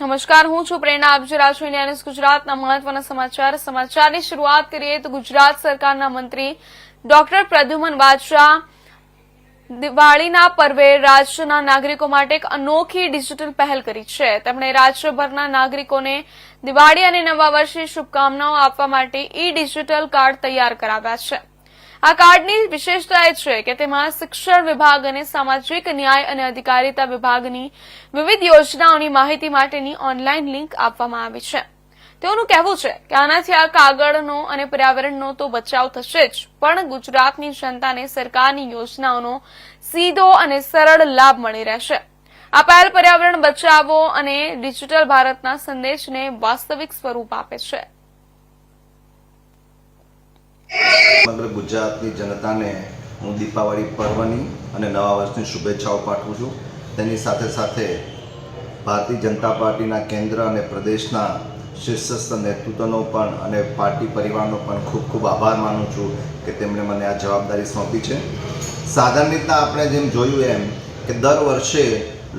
નમસ્કાર, હું છું પ્રેરણા. આપજી રહ્યા ઇન્ડિયા ગુજરાતના મહત્વના સમાચાર. સમાચારની શરૂઆત કરીએ તો ગુજરાત સરકારના મંત્રી ડોક્ટર પ્રદ્યુમન બાદશાહ દિવાળીના પર્વે રાજ્યના નાગરિકો માટે એક અનોખી ડિજિટલ પહેલ કરી છે. તેમણે રાજ્યભરના નાગરિકોને દિવાળી અને નવા વર્ષની શુભકામનાઓ આપવા માટે ઈ ડિજિટલ કાર્ડ તૈયાર કરાવ્યા છે. આ કાર્ડની વિશેષતા એ છે કે તેમાં શિક્ષણ વિભાગ અને સામાજિક ન્યાય અને અધિકારીતા વિભાગની વિવિધ યોજનાઓની માહિતી માટેની ઓનલાઈન લિંક આપવામાં આવી છે. તેઓનું કહેવું છે કે આનાથી આ કાગળનો અને પર્યાવરણનો તો બચાવ થશે જ, પણ ગુજરાતની જનતાને સરકારની યોજનાઓનો સીધો અને સરળ લાભ મળી રહેશે. આ પહેલ પર્યાવરણ બચાવો અને ડિજિટલ ભારતના સંદેશને વાસ્તવિક સ્વરૂપ આપે છે. સમગ્ર ગુજરાતની જનતાને હું દીપાવળી પર્વની અને નવા વર્ષની શુભેચ્છાઓ પાઠવું છું. તેની સાથે સાથે ભારતીય જનતા પાર્ટીના કેન્દ્ર અને પ્રદેશના શીર્ષસ્થ નેતૃત્વનો પણ અને પાર્ટી પરિવારનો પણ ખૂબ ખૂબ આભાર માનું છું કે તેમણે મને આ જવાબદારી સોંપી છે. સાધારણ રીતના આપણે જેમ જોયું એમ કે દર વર્ષે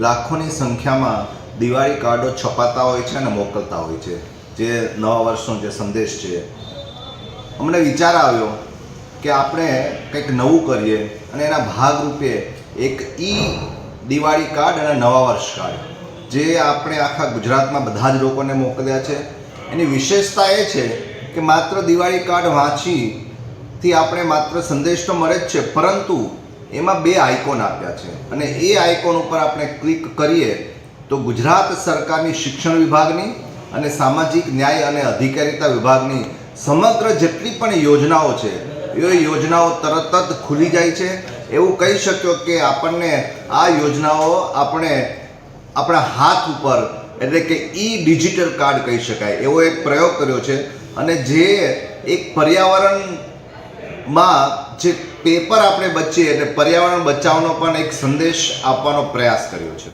લાખોની સંખ્યામાં દિવાળી કાર્ડો છપાતા હોય છે અને મોકલતા હોય છે. જે નવા વર્ષનો જે સંદેશ છે. અમને વિચાર આવ્યો કે આપણે કંઈક નવું કરીએ અને એના ભાગરૂપે એક ઈ દિવાળી કાર્ડ અને નવા વર્ષ કાર્ડ, જે આપણે આખા ગુજરાતમાં બધા જ લોકોને મોકલ્યા છે. એની વિશેષતા એ છે કે માત્ર દિવાળી કાર્ડ વાંચીથી આપણે માત્ર સંદેશ તો મળે જ છે, પરંતુ એમાં બે આઇકોન આપ્યા છે. અને એ આઇકોન ઉપર આપણે ક્લિક કરીએ તો ગુજરાત સરકારની શિક્ષણ વિભાગની અને સામાજિક ન્યાય અને અધિકારીતા વિભાગની સમગ્ર જેટલી પણ યોજનાઓ છે એ યોજનાઓ તરત જ ખુલી જાય છે. એવું કહી શક્યો કે આપણને આ યોજનાઓ આપણે આપણા હાથ ઉપર, એટલે કે ઈ ડિજિટલ કાર્ડ કહી શકાય, એવો એક પ્રયોગ કર્યો છે. અને જે એક પર્યાવરણમાં જે પેપર આપણે બચીએ એટલે પર્યાવરણ બચાવવાનો પણ એક સંદેશ આપવાનો પ્રયાસ કર્યો છે.